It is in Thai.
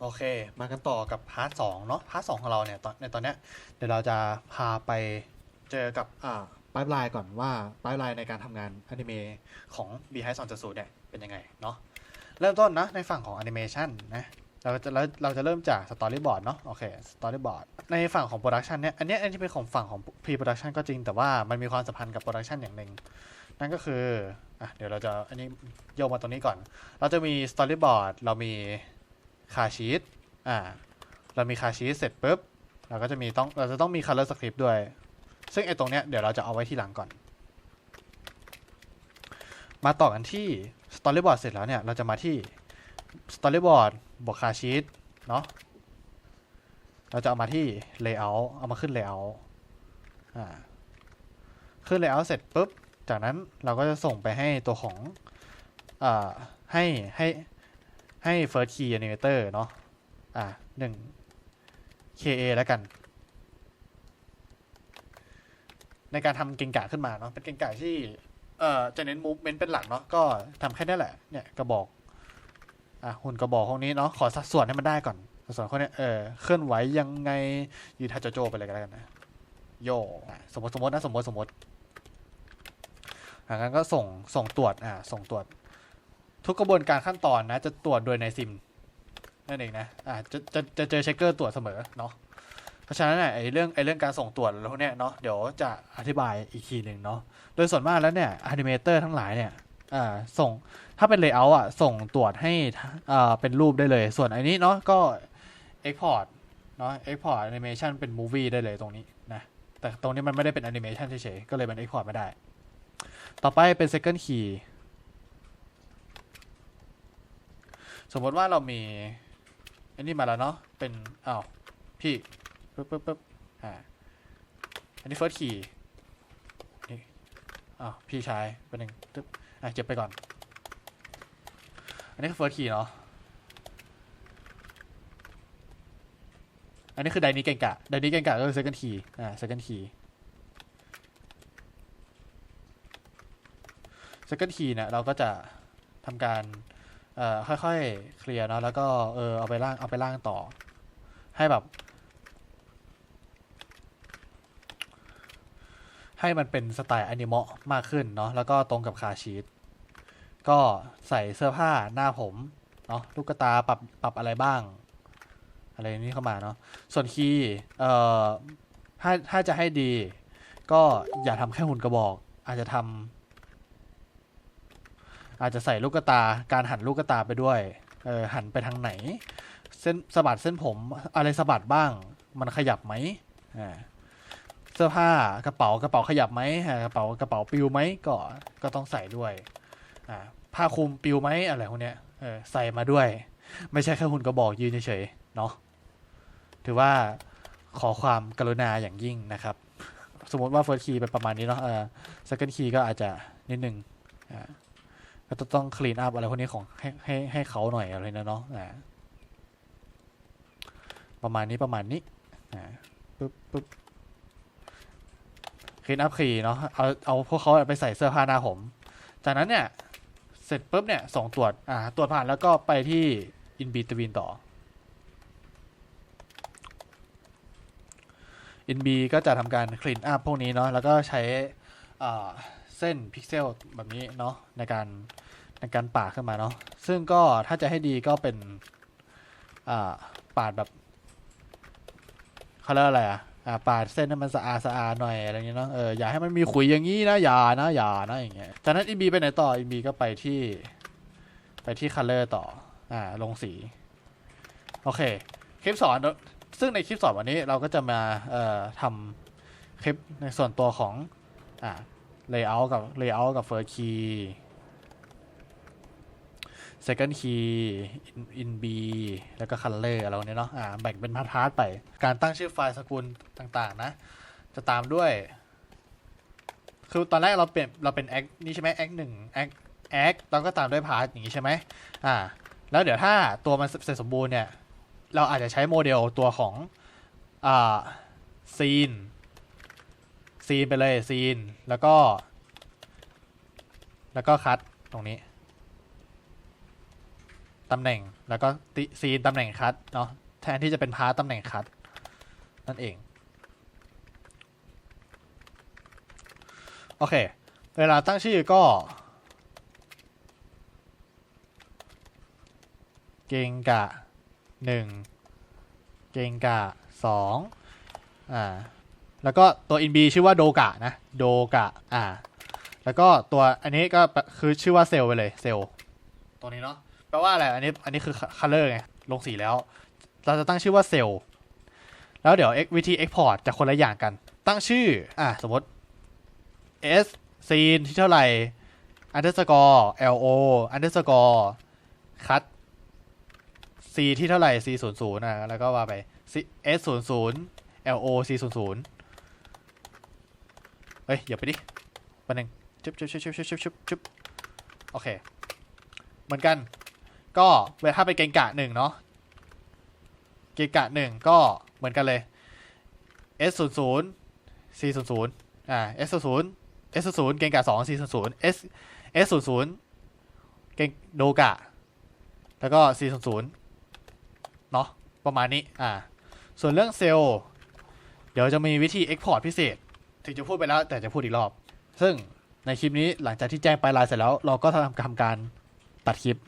โอเค มากันต่อกับพาร์ทสองเนาะพาร์ทสองของเราเนี่ยตอนในตอนเนี้ยเดี๋ยวเราจะพาไปเจอกับอ่าปลายไลน์ก่อนว่าปลายไลน์ในการทำงานอนิเมะของ b ีไฮสองจุดศูนย์เนี่ยเป็นยังไงเนาะเริ่มต้นนะในฝั่งของแอนิเมชันนะเราจะเราเราจะเริ่มจากสตอรี่บอร์ดเนาะโอเคสตอรี่บอร์ดในฝั่งของโปรดักชันเนี่ยอันนี้อันที่เป็นของฝั่งของพรีโปรดักชันก็จริงแต่ว่ามันมีความสัมพันธ์กับโปรดักชันอย่างหนึ่งนั่นก็คืออะเดี๋ยวเราจะอันนี้โยกมาตรงนี้ก่อน เราจะมีสตอรี่บอร์ดเรามี คาชีตอ่าเรามีคาชีตเสร็จปุ๊บเราก็จะมีต้องเราจะต้องมี color script ด้วย ซึ่งไอ้ตรงเนี้ยเดี๋ยวเราจะเอาไว้ที่หลังก่อน มาต่อกันที่ storyboard เสร็จแล้วเนี่ย เราจะมาที่ storyboard บวกคาชีตเนาะเราจะเอามาที่ layout เอามาขึ้น layout อ่าขึ้น layout เสร็จปุ๊บ จากนั้นเราก็จะส่งไปให้ตัวของอ่าให้ให้ ให้ first key animator เนาะอ่าหนึ่ง KA แล้วกัน ในการทำเก่งกะขึ้นมาเนาะเป็นเก่งกะที่เอ่อจะเน้น movement เป็นหลักเนาะก็ทำแค่นี้แหละ เนี่ยกระบอกอะหุ่นกระบอกพวกนี้เนาะขอสัดส่วนให้มันได้ก่อนสัดส่วนเขาเนี่ยเออเคลื่อนไหวยังไงยืนทัจโจไปเลยก็แล้วกันนะโย่สมมติสมมตินะสมมติสมมติอ่างั้นก็ส่งส่งตรวจอ่าส่งตรวจ ทุกกระบวนการขั้นตอนนะ จะตรวจโดยในซิมนั่นเองนะอ่าจะจะจะเจอเช็คเกอร์ตรวจเสมอเนาะเพราะฉะนั้นเนี่ยไอ้เรื่องไอ้เรื่องการส่งตรวจแล้วเนี้ยเนาะเดี๋ยวจะอธิบายอีกทีหนึ่งเนาะโดยส่วนมากแล้วเนี่ยอนิเมเตอร์ทั้งหลายเนี่ยอ่าส่งถ้าเป็นเลเยอร์อะส่งตรวจให้อ่าเป็นรูปได้เลย ส่วนอันนี้เนาะก็ Export เนาะ Export Animation เป็น Movie ได้เลยตรงนี้นะแต่ตรงนี้มันไม่ได้เป็น Animation เฉยๆก็เลยมัน Export ไม่ได้ ต่อไปเป็น Second Key สมมติว่าเรามีอันนี้มาแล้วเนาะเป็นอ้าวพี่ปึ๊บปึ๊บปึ๊บอ่าอันนี้ First Key นี่อ้าวพี่ชายเป็นหนึ่งตึ๊บอะเก็บไปก่อน อันนี้คือ First Key เนาะอันนี้คือไดนี้เก่งกะไดนี้เก่งกะก็คือ second key อ่า second key second key เนี่ยเราก็จะทำการ เอ่อค่อยๆเคลียร์เนาะแล้วก็เออเอาไปล่างเอาไปล่างต่อ ให้แบบ ให้มันเป็นสไตล์อนิเมะมากขึ้นเนาะแล้วก็ตรงกับคาชีตก็ใส่เสื้อผ้าหน้าผมเนาะลูกตาปรับปรับอะไรบ้าง อะไรนี้เข้ามาเนาะส่วนคีย์เอ่อถ้าถ้าจะให้ดี ก็อย่าทำแค่หุ่นกระบอก อาจจะทำ อาจจะใส่ลูกตาการหันลูกตาไปด้วยเออหันไปทางไหน เส้นสะบัดเส้นผมอะไรสะบัดบ้าง มันขยับไหมอ่าเสื้อผ้ากระเป๋ากระเป๋าขยับไหมกระเป๋ากระเป๋าปิวไหมก็ก็ต้องใส่ด้วยอ่าผ้าคลุมปิวไหมอะไรพวกเนี้ยเออใส่มาด้วย ไม่ใช่แค่หุ่นกระบอกยืนเฉยๆเนาะถือว่าขอความกรุณาอย่างยิ่งนะครับ สมมติว่า first key เป็นประมาณนี้เนาะเออ second key ก็อาจจะนิดนึงอ่า ก็จะต้อง clean up อะไรพวกนี้ของให้ให้ให้เขาหน่อยอะไรนะเนาะประมาณนี้ประมาณนี้ปึ๊บปึ๊บ clean up key เนาะเอาเอาพวกเขาไปใส่เสื้อผ้าหน้าผม จากนั้นเนี่ย เสร็จปุ๊บเนี่ยส่งตรวจอ่าตรวจผ่านแล้วก็ไปที่ in between ต่อ NB ก็จะทำการ clean up พวกนี้เนาะแล้วก็ใช้อ่า เส้นพิกเซลแบบนี้เนาะในการในการปาดขึ้นมาเนาะซึ่งก็ถ้าจะให้ดีก็เป็นอ่าปาดแบบเขาเรียกอะไรอะอ่าปาดเส้นให้มันสะอาดสะอาดหน่อยอะไรเงี้ยเนาะเอออย่าให้มันมีขุยอย่างนี้นะอย่านะอย่านะอย่างเงี้ยจากนั้น NB ไปไหนต่อ NB ก็ไปที่ไปที่ color ต่ออ่าลงสีโอเคคลิปสอนซึ่งในคลิปสอนวันนี้เราก็จะมาเอ่อทำคลิปในส่วนตัวของอ่า layout กับ layout กับ first key second key in in B แล้วก็ color อะไรพวกนี้เนาะอ่าแบ่งเป็นพาร์ทไป การตั้งชื่อไฟล์สกุลต่างๆ นะ จะตามด้วย คือตอนแรกเราเปลี่ยนเราเป็น act นี่ใช่ไหม act หนึ่ง act act เราก็ตามด้วยพาร์ทอย่างนี้ใช่ไหมอ่า แล้วเดี๋ยวถ้าตัวมันเสร็จสมบูรณ์เนี่ย เราอาจจะใช้โมเดลตัวของอ่าซีน ซีนไปเลยซีน แล้วก็ แล้วก็คัดตรงนี้ตำแหน่งแล้วก็ติซีนตำแหน่งคัดเนาะแทนที่จะเป็นพาร์ตตำแหน่งคัดนั่นเอง โอเค เวลาตั้งชื่อก็ เกงกะหนึ่งเกงกะสองอ่า แล้วก็ตัว NB ชื่อว่าโดกะนะ โดกะ อ่า แล้วก็ตัวอันนี้ก็คือชื่อว่าเซลไปเลยเซลตัวนี้เนาะ แปลว่าอะไร อันนี้ อันนี้คือ color ไง ลงสีแล้ว เราจะตั้งชื่อว่าเซลแล้วเดี๋ยววิธี export จะคนละอย่างกัน ตั้งชื่อ อะสมมติ s ซีนที่เท่าไหร่ underscore lo underscore cut c ที่เท่าไหร่ c ศูนย์ศูนย์อะแล้วก็ว่าไป s ศูนย์ศูนย์ lo c ศูนย์ศูนย์ เฮ้ยอย่าไปดิปันหนึ่งชุบชุบชุบชุบชุบชุบชุบชุบโอเค เหมือนกัน ก็เวลาถ้าไปเกงกะหนึ่งเนาะเกงกะหนึ่งก็เหมือนกันเลย s ศูนย์ศูนย์ c ศูนย์ศูนย์อ่า s ศูนย์ s ศูนย์เกงกะสอง c ศูนย์ศูนย์ s s ศูนย์ศูนย์เกงโดกะ แล้วก็ c ศูนย์ศูนย์เนาะประมาณนี้อ่าส่วนเรื่องเซลล์ เดี๋ยวจะมีวิธี Export พิเศษ ถึงจะพูดไปแล้วแต่จะพูดอีกรอบ ซึ่งในคลิปนี้หลังจากที่แจ้งไปลายเสร็จแล้ว เราก็ทำทำการตัดคลิป